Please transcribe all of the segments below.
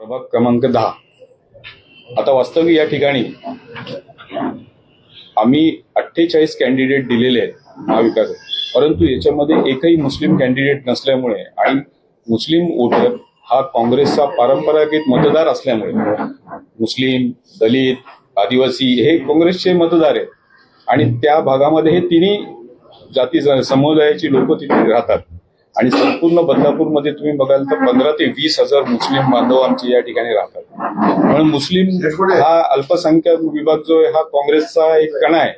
प्रभाग क्रमांक दहा. आता वास्तविक या ठिकाणी आम्ही अठ्ठेचाळीस कॅन्डिडेट दिलेले आहेत महाविकास परंतु याच्यामध्ये एकही मुस्लिम कॅन्डिडेट नसल्यामुळे आणि मुस्लिम वोटर हा काँग्रेसचा पारंपरिक मतदार असल्यामुळे मुस्लिम दलित आदिवासी हे काँग्रेसचे मतदार आहेत. आणि त्या भागामध्ये हे तिन्ही जाती समुदायाची लोक तिथे राहतात. आणि संपूर्ण बदलापूरमध्ये तुम्ही बघाल तर पंधरा ते वीस हजार मुस्लिम बांधव आमचे या ठिकाणी राहतात. म्हणून मुस्लिम हा अल्पसंख्याक विभाग जो आहे हा काँग्रेसचा एक कणा आहे.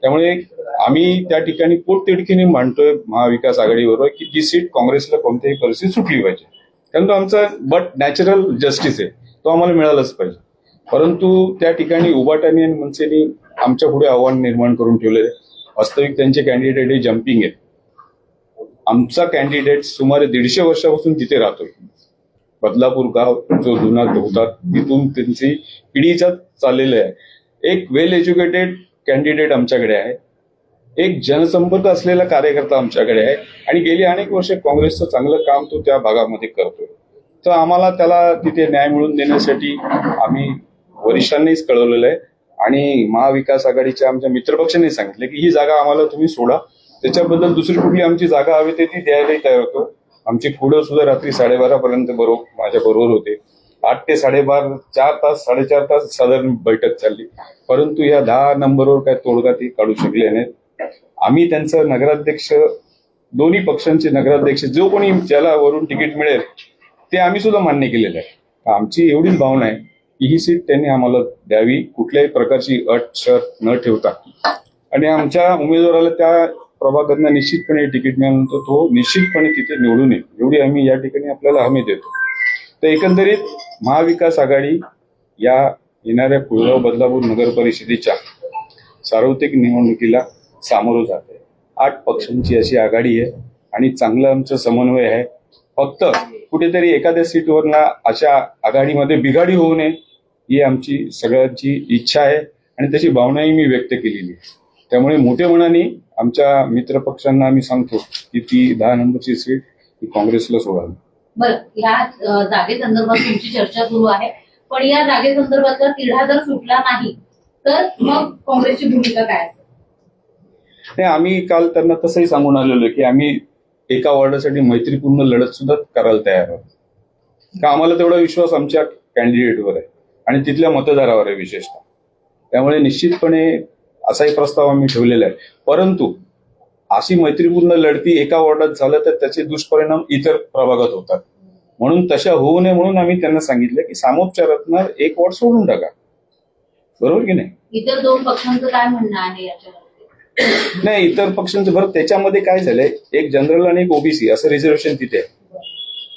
त्यामुळे आम्ही त्या ठिकाणी पोटतिडकीने मांडतोय महाविकास आघाडीबरोबर की जी सीट काँग्रेसला कोणत्याही परिस्थितीत सुटली पाहिजे. कारण तो आमचा बट नॅचरल जस्टिस आहे. तो आम्हाला मिळालाच पाहिजे. परंतु त्या ठिकाणी उबाटानी आणि मनसेनी आमच्या पुढे आव्हान निर्माण करून ठेवलेले. वास्तविक त्यांचे कॅन्डिडेट हे जम्पिंग आहेत. आमचा कॅन्डिडेट सुमारे दीडशे वर्षापासून तिथे राहतोय. बदलापूर गाव जो जुना होता तिथून त्यांची पिढीचा चाललेलं आहे. एक वेल एज्युकेटेड कॅन्डिडेट आमच्याकडे आहे. एक जनसंपर्क असलेला कार्यकर्ता आमच्याकडे आहे. आणि गेली अनेक वर्ष काँग्रेसचं चांगलं काम तो त्या भागामध्ये करतोय. तर आम्हाला त्याला तिथे न्याय मिळवून देण्यासाठी आम्ही वरिष्ठांनीच कळवलेलं आहे. आणि महाविकास आघाडीच्या आमच्या मित्रपक्षांनी सांगितलं की ही जागा आम्हाला तुम्ही सोडा. त्याच्याबद्दल दुसरी कुठली आमची जागा हवी ते ती द्यायलाही तयार होतो. आमची पुढं सुद्धा रात्री साडेबारा पर्यंत बरोबर माझ्या बरोबर होते. आठ ते साडेबार चार तास साडेचार तास साधारण बैठक चालली. परंतु या दहा नंबरवर काय तोडगा ती काढू शकले नाहीत. आम्ही त्यांचं नगराध्यक्ष दोन्ही पक्षांचे नगराध्यक्ष जो कोणी ज्याला वरून तिकीट मिळेल ते आम्ही सुद्धा मान्य केलेलं आहे. आमची एवढीच भावना आहे की ही सीट त्यांनी आम्हाला द्यावी. कुठल्याही प्रकारची अट शर्त न ठेवता. आणि आमच्या उमेदवाराला त्या प्रभागांना निश्चितपणे तिकीट मिळाल्यानंतर तो निश्चितपणे तिथे निवडून येईल. एवढी आम्ही या ठिकाणी आपल्याला हमी देतो. तर एकंदरीत महाविकास आघाडी या येणाऱ्या कुळगाव बदलापूर नगर परिषदेच्या सार्वत्रिक निवडणुकीला सामोरं जात आहे. आठ पक्षांची अशी आघाडी आहे आणि चांगलं आमचं समन्वय आहे. फक्त कुठेतरी एखाद्या सीटवरना अशा आघाडीमध्ये बिघाडी होऊ नये ही आमची सगळ्यांची इच्छा आहे आणि त्याची भावनाही मी व्यक्त केलेली आहे. त्यामुळे मोठ्या मनाने आमच्या मित्रपक्षांना आम्ही सांगतो की ती दहा नंबरची सीट ही काँग्रेसला सोडावी. बरं या जागेसंदर्भात तुमची चर्चा सुरू आहे. पण या जागेसंदर्भातला तिढा जर सुटला नाही तर मग काँग्रेसची भूमिका काय असेल? नाही आम्ही काल त्यांना तसंही सांगून आलेलो की आम्ही एका वॉर्डासाठी मैत्रीपूर्ण लढत सुद्धा करायला तयार आहोत. का आम्हाला तेवढा विश्वास आमच्या कॅन्डिडेटवर आहे आणि तिथल्या मतदारावर आहे विशेषतः. त्यामुळे निश्चितपणे असाही प्रस्ताव आम्ही ठेवलेला आहे. परंतु अशी मैत्रीपूर्ण लढती एका वॉर्डात झालं तर त्याचे दुष्परिणाम इतर प्रभागात होतात. म्हणून तशा होऊ नये म्हणून आम्ही त्यांना सांगितलं की सामोपचारातनं एक वॉर्ड सोडून टाका. बरोबर की नाही? इतर दोन पक्षांचं काय म्हणणं आहे नाही इतर पक्षांचं बरं त्याच्यामध्ये काय झालंय? एक जनरल आणि एक ओबीसी असं रिझर्वेशन तिथे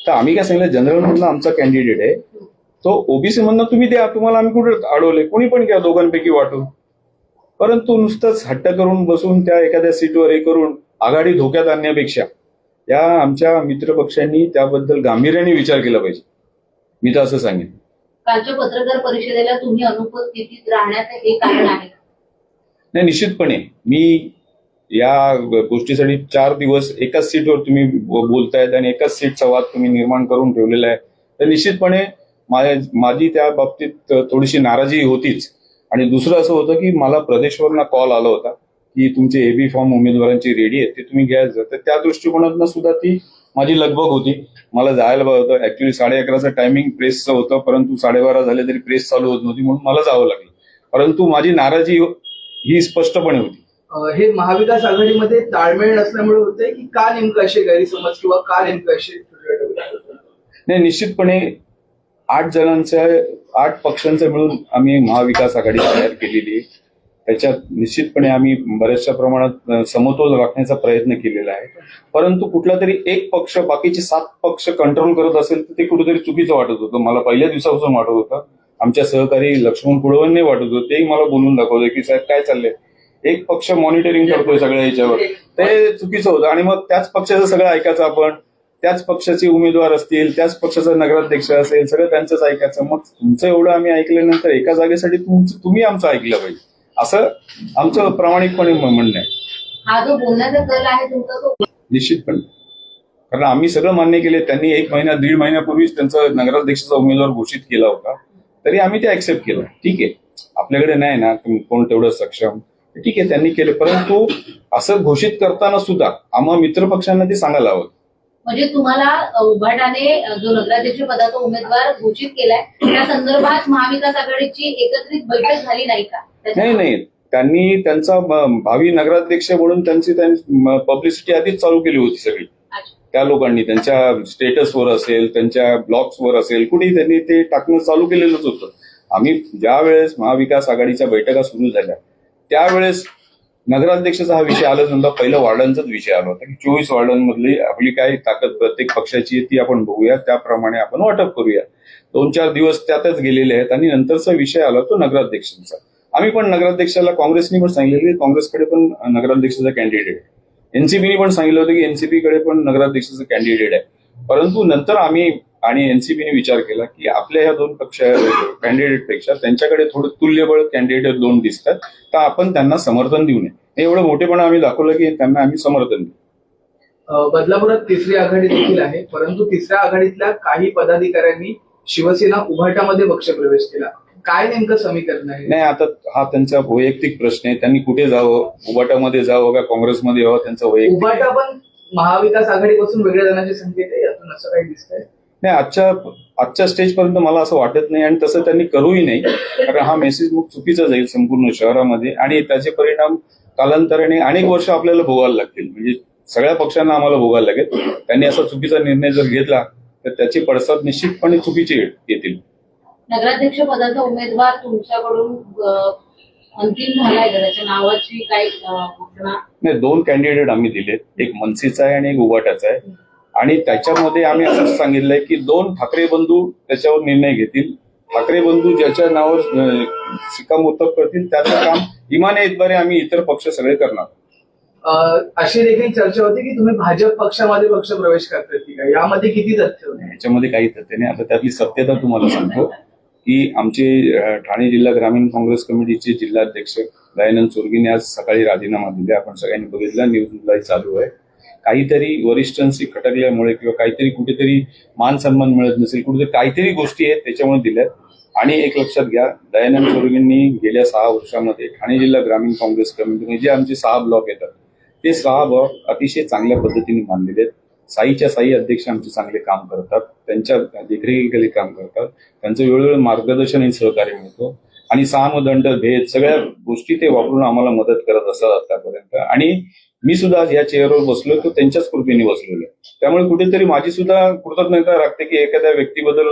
तर आम्ही काय सांगितलं? जनरल मधनं आमचा कॅन्डिडेट आहे. तो ओबीसी मधनं तुम्ही द्या तुम्हाला आम्ही कुठे अडवले कोणी पण घ्या दोघांपैकी वाटून. परंतु नुसतंच हट्ट करून बसून त्या एखाद्या सीटवर हे करून आघाडी धोक्यात आणण्यापेक्षा या आमच्या मित्रपक्षांनी त्याबद्दल गांभीर्याने विचार केला पाहिजे. मी तर असं सांगेन. कालच्या पत्रकार परिषदेला तुम्ही अनुपस्थितीत राहण्याचं हे कारण आहे? नाही निश्चितपणे. मी या गोष्टीसाठी चार दिवस एकाच सीटवर तुम्ही बोलतायत आणि एकाच सीटचा वाद तुम्ही निर्माण करून ठेवलेला आहे. तर निश्चितपणे माझी त्या बाबतीत थोडीशी नाराजी होतीच. आणि दुसरं असं होतं की मला प्रदेशवरनं कॉल आला होता की तुमचे एबी फॉर्म उमेदवारांची रेडी आहेत ते तुम्ही घ्यायचं तर त्या दृष्टिकोनातनं सुद्धा ती माझी लगबग होती. मला जायला पाहिजे होतं. ऍक्च्युली साडे अकराचं टायमिंग प्रेसचं होतं परंतु साडेबारा झाले तरी प्रेस चालू होत नव्हती म्हणून मला जावं लागलं. परंतु माझी नाराजी ही स्पष्टपणे होती. हे महाविकास आघाडीमध्ये ताळमेळ नसल्यामुळे होते की का नेमकं असे गैरसमज किंवा का नेमकं असे नाही निश्चितपणे आठ जणांचे आठ पक्षांचे मिळून आम्ही महाविकास आघाडी तयार केलेली त्याच्यात निश्चितपणे आम्ही बऱ्याचशा प्रमाणात समतोल राखण्याचा प्रयत्न केलेला आहे. परंतु कुठला तरी एक पक्ष बाकीचे सात पक्ष कंट्रोल करत असेल तर ते कुठेतरी चुकीचं वाटत होतं. मला पहिल्या दिवसापासून वाटत होतं. आमच्या सहकारी लक्ष्मण कुळवणने वाटत होतं. तेही मला बोलून दाखवलं की साहेब काय चाललंय? एक पक्ष मॉनिटरिंग करतोय सगळ्या याच्यावर. ते चुकीचं होतं. आणि मग त्याच पक्षाचं सगळं ऐकायचं आपण. त्याच पक्षाचे उमेदवार असतील त्याच पक्षाचा नगराध्यक्ष असेल सगळं त्यांचंच ऐकायचं. मग तुमचं एवढं आम्ही ऐकल्यानंतर एका जागेसाठी तुमचं तुम्ही आमचं ऐकलं पाहिजे. असं आमचं प्रामाणिकपणे म्हणणं आहे. हा जो बोलण्याचा कल आहे तुमचा तो निश्चितपणे. कारण आम्ही सगळं मान्य केले त्यांनी एक महिना दीड महिन्यापूर्वीच त्यांचा नगराध्यक्षाचा उमेदवार घोषित केला होता. तरी आम्ही ते ऍक्सेप्ट केलं. ठीक आहे. आपल्याकडे नाही ना कोण तेवढं सक्षम. ठीक आहे त्यांनी केलं. परंतु असं घोषित करताना सुद्धा आम्हा मित्रपक्षांना ते सांगायला हवं. म्हणजे तुम्हाला उभाटाने जो नगराध्यक्ष पदाचा उमेदवार घोषित केलाय त्या संदर्भात महाविकास आघाडीची एकत्रित बैठक झाली नाही का? नाही नाही. त्यांनी त्यांचा भावी नगराध्यक्ष म्हणून त्यांची पब्लिसिटी आधीच चालू केली होती सगळी. त्या लोकांनी त्यांच्या स्टेटसवर असेल त्यांच्या ब्लॉग्सवर असेल कुठेही त्यांनी ते टाकणं चालू केलेलंच होतं. आम्ही ज्या वेळेस महाविकास आघाडीच्या बैठका सुरू झाल्या त्यावेळेस नगराध्यक्षाचा हा विषय आला समजा पहिला वार्डांचाच विषय आला होता की चोवीस वार्डांमधली आपली काय ताकद प्रत्येक पक्षाची आहे ती आपण बघूया त्याप्रमाणे आपण वाटप करूया. दोन चार दिवस त्यातच गेलेले आहेत आणि नंतरचा विषय आला तो नगराध्यक्षांचा. आम्ही पण नगराध्यक्षाला काँग्रेसनी पण सांगितलं की काँग्रेसकडे पण नगराध्यक्षाचा कॅन्डिडेट एनसीपीने पण सांगितलं होतं की एनसीपीकडे पण नगराध्यक्षाचा कॅन्डिडेट आहे. परंतु नंतर आम्ही आणि एनसीपीने विचार केला की आपल्या ह्या दोन पक्ष कॅन्डिडेटपेक्षा त्यांच्याकडे थोडं तुल्यबळ कॅन्डिडेट दोन दिसतात. तर आपण त्यांना समर्थन देऊ नये. एवढं मोठेपणा आम्ही दाखवलं की त्यांना आम्ही समर्थन देऊ. बदलापुरात तिसरी आघाडी देखील आहे. परंतु तिसऱ्या आघाडीतल्या काही पदाधिकाऱ्यांनी शिवसेना उभाटामध्ये पक्षप्रवेश केला. काय नेमकं समीकरण आहे? नाही आता हा त्यांचा वैयक्तिक प्रश्न आहे. त्यांनी कुठे जावं? उबाटामध्ये जावं का काँग्रेसमध्ये यावं? त्यांचा वैयक्तिक उभाटा पण महाविकास आघाडीपासून वेगळ्या जाण्याचे संकेत आहे. यातून असं काही दिसतंय? नाही आजच्या आजच्या स्टेजपर्यंत मला असं वाटत नाही आणि तसं त्यांनी करूही नाही. कारण हा मेसेज मग चुकीचा जाईल संपूर्ण शहरामध्ये आणि त्याचे परिणाम कालांतराने अनेक वर्ष आपल्याला भोगायला लागतील. म्हणजे सगळ्या पक्षांना आम्हाला भोगायला लागेल. त्यांनी असा चुकीचा निर्णय जर घेतला तर त्याचे पडसाद निश्चितपणे चुकीचे येतील. नगराध्यक्ष पदाचा उमेदवार तुमच्याकडून अ, अंतिम झालाय का? त्याच्या नावाची काही घोषणा? नाही दोन कॅन्डिडेट आम्ही दिलेत. एक मनसेचा आहे आणि एक उबाटाचा आहे. आणि त्याच्यामध्ये आम्ही असं सांगितलंय की दोन ठाकरे बंधू त्याच्यावर निर्णय घेतील. ठाकरे बंधू ज्याच्या नावावर शिक्कामोर्तब करतील त्याचं काम इमाने इतबारे आम्ही इतर पक्ष सगळे करणार. अं, अशी देखील चर्चा होती की तुम्ही भाजप पक्षामध्ये पक्ष प्रवेश करताय की काय यामध्ये किती तथ्य होते? याच्यामध्ये काही तथ्य नाही. आता त्यातली सत्यता तुम्हाला सांगतो की आमचे ठाणे जिल्हा ग्रामीण काँग्रेस कमिटीचे जिल्हाध्यक्ष दयानंद चोरगीने आज सकाळी राजीनामा दिले. आपण सगळ्यांनी बघितला. न्यूजलाही चालू आहे. काहीतरी वरिष्ठांशी खटकल्यामुळे किंवा काहीतरी कुठेतरी मान सन्मान मिळत नसेल कुठेतरी काहीतरी गोष्टी आहेत त्याच्यामुळे दिल्यात. आणि एक लक्षात घ्या दयानंद चोरगींनी गेल्या सहा वर्षामध्ये ठाणे जिल्हा ग्रामीण काँग्रेस कमिटी जे आमचे सहा ब्लॉक येतात ते सहा ब्लॉक अतिशय चांगल्या पद्धतीने मानलेले आहेत. साईच्या साई अध्यक्ष आमचे चांगले काम करतात त्यांच्या देखरेखीखाली काम करतात त्यांचं वेळोवेळी मार्गदर्शन आणि सहकार्य मिळतो. आणि सामदंड भेद सगळ्या गोष्टी ते वापरून आम्हाला मदत करत असतात आतापर्यंत. आणि मी सुद्धा आज या चेअरवर बसलोय तो त्यांच्याच कृपेने बसलेलो. आहे त्यामुळे कुठेतरी माझी सुद्धा कृतज्ञता राखते की एखाद्या व्यक्तीबद्दल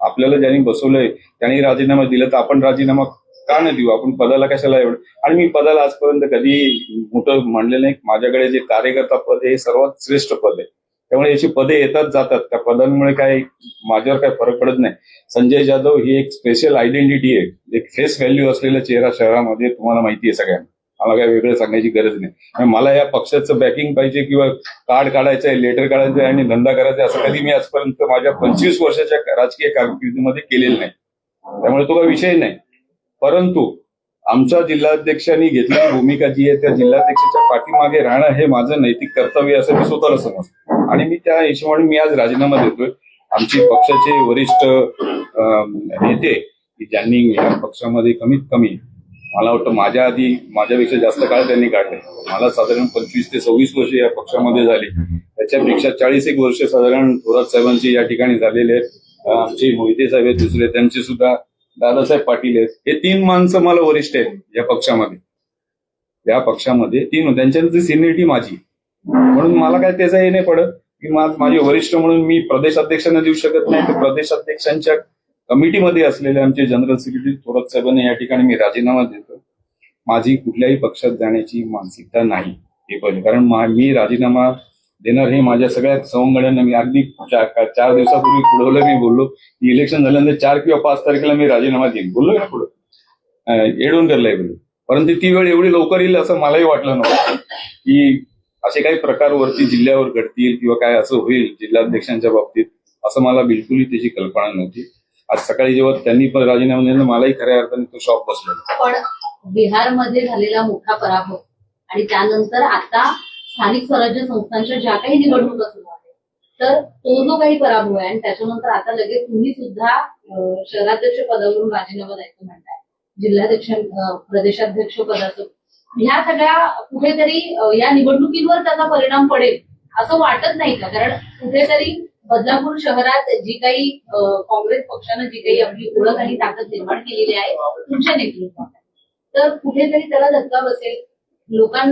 आपल्याला ज्यांनी बसवलंय त्यांनी राजीनामा दिला तर आपण राजीनामा का नाही देऊ? आपण पदाला कशाला एवढं? आणि मी पदाला आजपर्यंत कधी मोठं म्हणलेलं नाही. माझ्याकडे जे कार्यकर्ता पद आहे हे सर्वात श्रेष्ठ पद आहे. त्यामुळे याची पदे येतात जातात. त्या पदांमुळे काय माझ्यावर काय फरक पडत नाही. संजय जाधव ही एक स्पेशल आयडेंटिटी आहे. एक फेस व्हॅल्यू असलेला चेहरा शहरामध्ये तुम्हाला माहिती आहे सगळ्यांना. मला काय वेगळं सांगायची गरज नाही. मला या पक्षाचं बॅकिंग पाहिजे किंवा कार्ड काढायचं आहे लेटर काढायचं आहे आणि धंदा करायचा आहे असं कधी मी आजपर्यंत माझ्या पंचवीस वर्षाच्या राजकीय कारकिर्दीमध्ये केलेलं नाही. त्यामुळे तो काही विषय नाही. परंतु आमच्या जिल्हाध्यक्षांनी घेतलेली भूमिका जी आहे त्या जिल्हाध्यक्षाच्या पाठीमागे राहणं हे माझं नैतिक कर्तव्य असं मी स्वतःला समजतो. आणि मी त्या हिशोबाने मी आज राजीनामा देतोय. आमची पक्षाचे वरिष्ठ नेते की ज्यांनी या पक्षामध्ये कमीत कमी मला वाटतं माझ्या आधी माझ्यापेक्षा जास्त काळ त्यांनी काढले. मला साधारण पंचवीस ते सव्वीस वर्ष या पक्षामध्ये झाली. त्याच्यापेक्षा चाळीस एक वर्ष साधारण थोरात साहेबांची या ठिकाणी झालेले आहेत. आमचे मोहिते साहेब आहेत दुसरे त्यांचे सुद्धा दादासाहेब पाटील आहेत. हे तीन माणसं मला वरिष्ठ आहेत या पक्षामध्ये. या पक्षामध्ये तीन त्यांच्याची सिनियरिटी माझी. म्हणून मला काय त्याचं हे नाही पडत की माझे वरिष्ठ म्हणून मी प्रदेश अध्यक्षांना देऊ शकत नाही. तर प्रदेश अध्यक्षांच्या कमिटीमध्ये असलेले आमचे जनरल सेक्रेटरी थोरात साहेबांनी या ठिकाणी मी राजीनामा देतो. माझी कुठल्याही पक्षात जाण्याची मानसिकता नाही हे पहिले कारण मी राजीनामा देणार हे माझ्या सगळ्या सवंगड्यांना मी अगदी चार चार दिवसापूर्वी पुढवलं मी बोललो. की इलेक्शन झाल्यानंतर चार किंवा पाच तारखेला मी राजीनामा देईन. बोललो ना पुढं. येडवून बोललो. परंतु ती वेळ एवढी लवकर येईल असं मलाही वाटलं नव्हतं. की असे काही प्रकार वरती जिल्ह्यावर घडतील किंवा काय असं होईल जिल्हाध्यक्षांच्या बाबतीत असं मला बिलकुलही त्याची कल्पना नव्हती. आज सकाळी जेव्हा त्यांनी पण राजीनामा दिला मलाही खऱ्या अर्थाने तो शॉक बसला. पण बिहारमध्ये झालेला मोठा पराभव आणि त्यानंतर आता स्थानिक स्वराज्य संस्थांच्या ज्या काही निवडणुका सुरू आहेत तर तो जो काही पराभव आहे आणि त्याच्यानंतर आता लगेच तुम्ही सुद्धा अं, शहराध्यक्ष पदावरून राजीनामा द्यायचं म्हणताय जिल्हाध्यक्ष अं, प्रदेशाध्यक्ष पदाचं ह्या सगळ्या कुठेतरी अं, या निवडणुकींवर त्याचा परिणाम पडेल असं वाटत नाही का? कारण कुठेतरी बदलापूर शहरात जी काही काँग्रेस पक्षानं जी काही आपली ओळख आणि ताकद निर्माण केलेली आहे तुमच्या नेतृत्वात. तर कुठेतरी त्याला धक्का बसेल. लोकां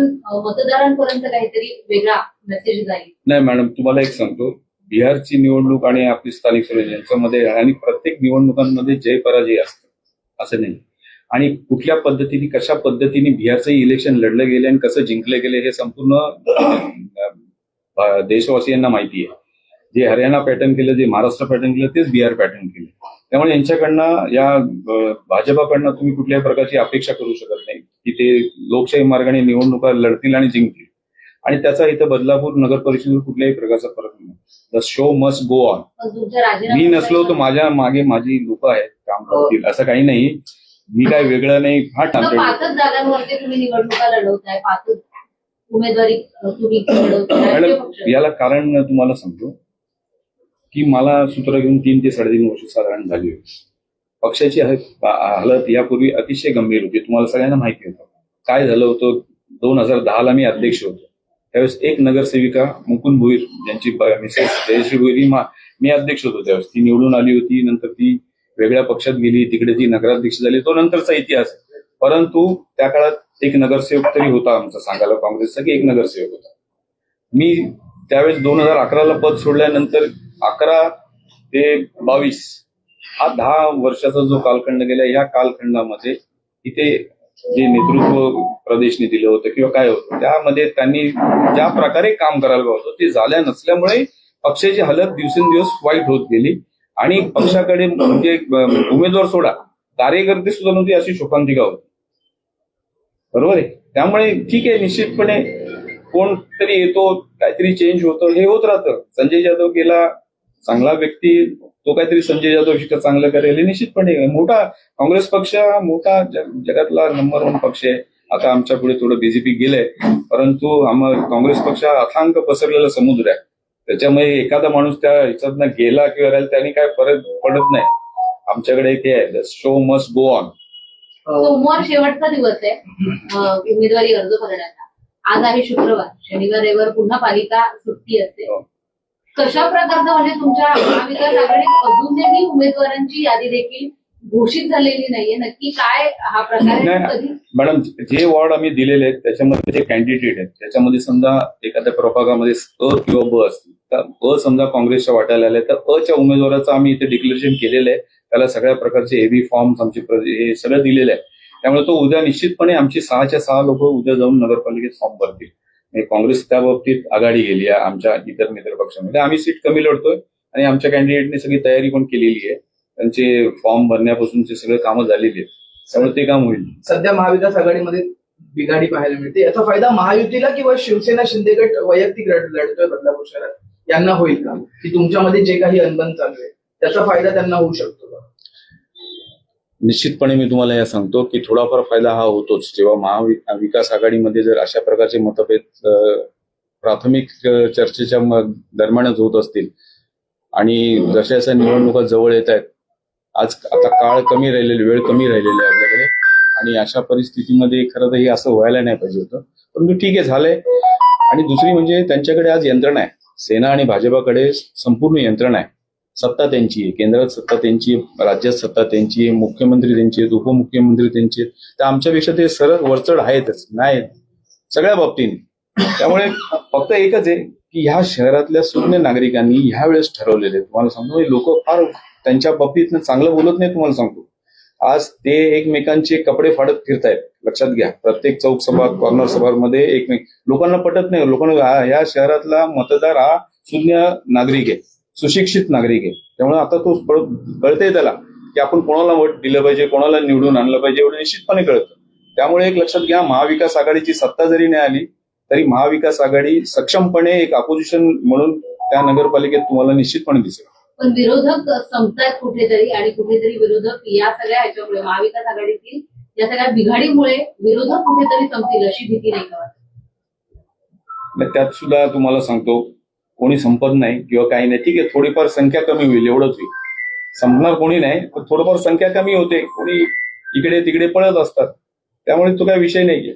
मतदारांपर्यंत काहीतरी वेगळा मेसेज जाईल. नाही मॅडम तुम्हाला एक सांगतो. बिहारची निवडणूक आणि आपली स्थानिक स्वराज्य यांच्यामध्ये आणि प्रत्येक निवडणुकांमध्ये जय पराजय असतं. असं नाही. आणि कुठल्या पद्धतीने कशा पद्धतीने बिहारचं इलेक्शन लढलं गेले आणि कसं जिंकलं गेले हे संपूर्ण देशवासियांना माहिती आहे. जे हरियाणा पॅटर्न केलं जे महाराष्ट्र पॅटर्न केलं तेच बिहार पॅटर्न केलं. त्यामुळे यांच्याकडनं या भाजपाकडनं तुम्ही कुठल्याही प्रकारची अपेक्षा करू शकत नाही की ते लोकशाही मार्गाने निवडणुका लढतील आणि जिंकतील. आणि त्याचा इथं बदलापूर नगर परिषदेवर कुठल्याही प्रकारचा फरक नाही. The show must go on मी नसलो तर माझ्या मागे माझी लोक आहेत काम करतील असं काही नाही. मी काय वेगळं नाही हा आता ठाकरे पाचच जागांवरती तुम्ही निवडणुका लढवताय पाचच उमेदवारी तुम्ही याला कारण तुम्हाला सांगतो. ती मला सूत्र घेऊन तीन ते साडेतीन वर्ष साधारण झाली होती. पक्षाची हालत यापूर्वी अतिशय गंभीर होती. तुम्हाला सगळ्यांना माहिती होतं. काय झालं होतं? दोन हजार दहाला मी अध्यक्ष होतो. त्यावेळेस एक नगरसेविका मुकुंद भोईर ज्यांची मिसेस जयश्री भोईर ही मा- मी अध्यक्ष होतो त्यावेळेस. ती निवडून आली होती. नंतर ती वेगळ्या पक्षात गेली. तिकडे ती नगराध्यक्ष झाली तो नंतरचा इतिहास. परंतु त्या काळात एक नगरसेवक तरी होता आमचा सांगायला काँग्रेसचा की एक नगरसेवक होता. मी त्यावेळेस दोन हजार अकराला पद सोडल्यानंतर अकरा ते बावीस हा दहा वर्षाचा जो कालखंड गेला या कालखंडामध्ये इथे जे नेतृत्व प्रदेशने दिलं होतं किंवा काय होतं त्यामध्ये त्यांनी ज्या प्रकारे काम करायला होतं ते झाल्या नसल्यामुळे पक्षाची हालत दिवसेंदिवस वाईट होत गेली. आणि पक्षाकडे म्हणजे उमेदवार सोडा कार्यकर्ते सुद्धा म्हणजे अशी शोकांतिका होती बरोबर आहे? त्यामुळे ठीक आहे निश्चितपणे कोणतरी येतो काहीतरी चेंज होतं हे होत राहतं. संजय जाधव गेला चांगला व्यक्ती तो काहीतरी संजय जाधवपेक्षा चांगलं करेल हे निश्चितपणे. मोठा काँग्रेस पक्ष हा मोठा जग- जगातला नंबर वन पक्ष आहे. आता आमच्या पुढे थोडं बीजेपी गेलंय. परंतु आम्हा काँग्रेस पक्ष हा अथांग पसरलेला समुद्र आहे. त्याच्यामुळे एखादा माणूस त्या ह्याच्यातनं गेला किंवा राहिला त्यांनी काय फरक पडत नाही. आमच्याकडे एक हे आहे शो मस्ट गो ऑन सोमवार शेवटचा दिवस आहे. उमेदवारी अर्ज करण्याचा आज आहे शुक्रवार. शनिवार रविवार पुन्हा पालिका सुट्टी असते. हो. कशा प्रकारचं म्हणजे तुमच्या महाविकास आघाडीत अजूनही उमेदवारांची यादी देखील घोषित झालेली नाहीये? नक्की काय हा प्रकार मॅडम जे वॉर्ड आम्ही दिलेले आहेत त्याच्यामध्ये जे कॅन्डिडेट आहेत त्याच्यामध्ये समजा एखाद्या प्रभागामध्ये अ किंवा ब असतील तर अ समजा काँग्रेसच्या वाट्याला आले तर अ च्या उमेदवाराचं आम्ही इथे डिक्लेरेशन केलेलं आहे. त्याला सगळ्या प्रकारचे हेवी फॉर्म्स आमचे हे सगळं दिलेलं आहे. त्यामुळे तो उद्या निश्चितपणे आमची सहाच्या सहा लोक उद्या जाऊन नगरपालिकेत फॉर्म भरतील. म्हणजे काँग्रेस त्या बाबतीत आघाडी गेली आहे आमच्या इतर मित्र पक्षामध्ये. आम्ही सीट कमी लढतोय आणि आमच्या कॅन्डिडेटने सगळी तयारी पण केलेली आहे. त्यांचे फॉर्म भरण्यापासूनचे सगळे कामं झालेली आहेत त्यामुळे ते काम होईल. सध्या महाविकास आघाडीमध्ये बिघाडी पाहायला मिळते. याचा फायदा महायुतीला किंवा शिवसेना शिंदे गट वैयक्तिक लढतोय बदलापूर शहरात. यांना होईल का की तुमच्यामध्ये जे काही अनबन चालू आहे त्याचा फायदा त्यांना होऊ शकतो. का निश्चितपणे मी तुम्हाला या सांगतो की थोडाफार फायदा हा होतोच. जेव्हा महाविकास आघाडीमध्ये जर अशा प्रकारचे मतभेद प्राथमिक चर्चेच्या दरम्यानच होत असतील आणि जशा जशा निवडणुका जवळ येत आहेत आज आता काळ कमी राहिलेली वेळ कमी राहिलेली आहे आपल्याकडे आणि अशा परिस्थितीमध्ये खरं तर हे असं व्हायला नाही पाहिजे होतं. परंतु ठीक आहे झालंय. आणि दुसरी म्हणजे त्यांच्याकडे आज यंत्रणा आहे. सेना आणि भाजपाकडे संपूर्ण यंत्रणा आहे. सत्ता त्यांची आहे. केंद्रात सत्ता त्यांची राज्यात सत्ता त्यांची आहे मुख्यमंत्री त्यांचे आहेत उपमुख्यमंत्री त्यांचे तर आमच्यापेक्षा ते सरळ वरचढ आहेतच नाही सगळ्या बाबतीने. त्यामुळे फक्त एकच आहे की ह्या शहरातल्या सुज्ञ नागरिकांनी ह्या वेळेस ठरवलेले तुम्हाला सांगतो लोक फार त्यांच्या बाबतीत चांगलं बोलत नाही तुम्हाला सांगतो. आज ते एकमेकांचे कपडे फाडत फिरतायत. लक्षात घ्या. प्रत्येक चौक सभा कॉर्नर सभामध्ये एकमेक लोकांना पटत नाही. लोकांना या शहरातला मतदार हा शून्य नागरिक आहे. सुशिक्षित नागरिक आहे. त्यामुळे आता तो कळ- कळतंय त्याला की आपण कोणाला वोट दिलं पाहिजे कोणाला निवडून आणलं पाहिजे एवढं निश्चितपणे कळतं. त्यामुळे एक लक्षात घ्या महाविकास आघाडीची सत्ता जरी नाही आली तरी महाविकास आघाडी सक्षमपणे एक अपोजिशन म्हणून त्या नगरपालिकेत तुम्हाला निश्चितपणे दिसेल. पण विरोधक संपतायत कुठेतरी आणि कुठेतरी विरोधक या सगळ्या ह्याच्यामुळे महाविकास आघाडीतील या सगळ्या बिघाडीमुळे विरोधक कुठेतरी संपतील अशी भीती नाही का त्यात सुद्धा तुम्हाला सांगतो कोणी संपत नाही किंवा काही नाही. ठीक आहे थोडीफार संख्या कमी होईल एवढंच होईल. संपणार कोणी नाही पण थोडंफार संख्या कमी होते. कोणी इकडे तिकडे पळत असतात. त्यामुळे तो काही विषय नाहीये.